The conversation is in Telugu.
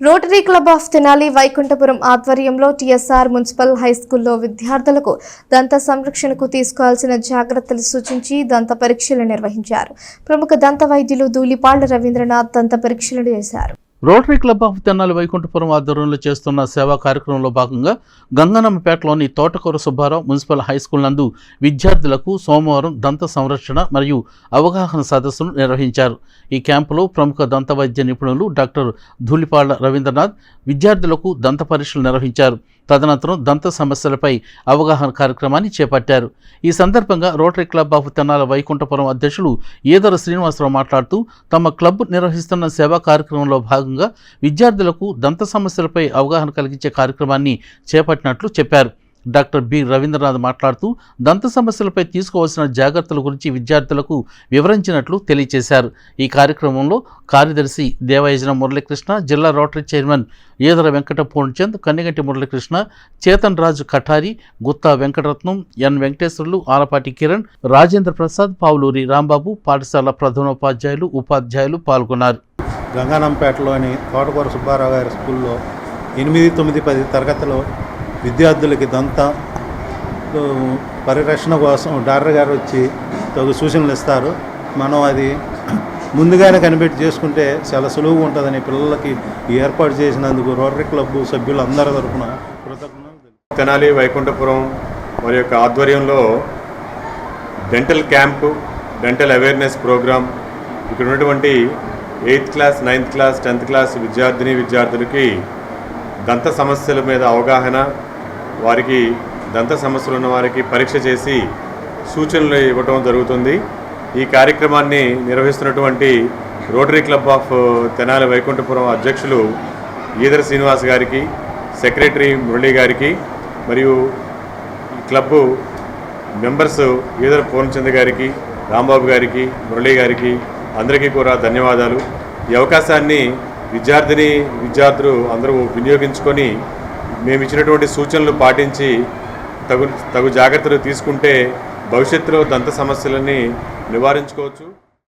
Rotary club of Tenali Vaikunthapuram ఆధ్వర్యంలో టీఎస్ఆర్ మున్సిపల్ హై స్కూల్లో విద్యార్థులకు దంత సంరక్షణకు తీసుకోవాల్సిన జాగ్రత్తలు సూచించి దంత పరీక్షలు నిర్వహించారు. ప్రముఖ దంత వైద్యులు ధూళిపాళ్ళ రవీంద్రనాథ్ దంత పరీక్షలు చేశారు. Rotary club of Tenali Vaikunthapuram ఆధ్వర్యంలో చేస్తున్న సేవా కార్యక్రమంలో భాగంగా గంగనమ్మపేటలోని తోటకూర సుబ్బారావు మున్సిపల్ హై స్కూల్ నందు విద్యార్థులకు సోమవారం దంత సంరక్షణ మరియు అవగాహన సదస్సును నిర్వహించారు. ఈ క్యాంపులో ప్రముఖ దంత వైద్య నిపుణులు డాక్టర్ ధూళిపాళ్ళ రవీంద్రనాథ్ విద్యార్థులకు దంత పరీక్షలు నిర్వహించారు. తదనంతరం దంత సమస్యలపై అవగాహన కార్యక్రమాన్ని చేపట్టారు. ఈ సందర్భంగా Rotary Club of Tenali Vaikunthapuram అధ్యక్షులు ఈదర శ్రీనివాసరావు మాట్లాడుతూ తమ క్లబ్ నిర్వహిస్తున్న సేవా కార్యక్రమంలో భాగంగా విద్యార్థులకు దంత సమస్యలపై అవగాహన కలిగించే కార్యక్రమాన్ని చేపట్టినట్లు చెప్పారు. Doctor B. రవీంద్రనాథ్ మాట్లాడుతూ దంత సమస్యలపై తీసుకోవాల్సిన జాగ్రత్తల గురించి విద్యార్థులకు వివరించినట్లు తెలియజేశారు ఈ కార్యక్రమంలో కార్యదర్శి దేవయజన మురళీకృష్ణ జిల్లా rotary chairman Edara Venkata Purnachand Kanniganti Muralikrishna Chetan Raju Kathari Gutta Venkataratnam N Venkateswarlu Alapati Kiran Rajendra Prasad Pavuluri Rambabu పాఠశాల ప్రధానోపాధ్యాయులు ఉపాధ్యాయులు పాల్గొన్నారు. గంగానంపేటలోని తోటకూర సుబ్బారావు గారి స్కూల్లో ఎనిమిది తొమ్మిది పది తరగతిలో విద్యార్థులకి దంత పరిరక్షణ కోసం డాక్టర్ గారు వచ్చి తగు సూచనలు ఇస్తారు. మనం అది ముందుగానే కనిపెట్టి చేసుకుంటే చాలా సులువుగా ఉంటుందని పిల్లలకి ఏర్పాటు చేసినందుకు రోటరీ క్లబ్ సభ్యులు అందరి తరఫున కృతజ్ఞతలు తెనాలి వైకుంఠపురం వారి యొక్క ఆధ్వర్యంలో dental camp dental awareness program ఇక్కడ ఉన్నటువంటి eighth class ninth class tenth class విద్యార్థిని విద్యార్థులకి దంత సమస్యల మీద అవగాహన వారికి దంత సమస్యలు ఉన్న వారికి పరీక్ష చేసి సూచనలు ఇవ్వటం జరుగుతుంది. ఈ కార్యక్రమాన్ని నిర్వహిస్తున్నటువంటి rotary club of Tenali Vaikunthapuram అధ్యక్షులు ఈదర్ శ్రీనివాస్ గారికి సెక్రటరీ మురళీ గారికి మరియు club club members Edar Purnachand గారికి రాంబాబు గారికి మురళీ గారికి అందరికీ కూడా ధన్యవాదాలు. ఈ అవకాశాన్ని విద్యార్థిని విద్యార్థులు అందరూ వినియోగించుకొని మేము ఇచ్చినటువంటి సూచనలు పాటించి తగు తగు జాగ్రత్తలు తీసుకుంటే భవిష్యత్తులో దంత సమస్యలని నివారించుకోవచ్చు.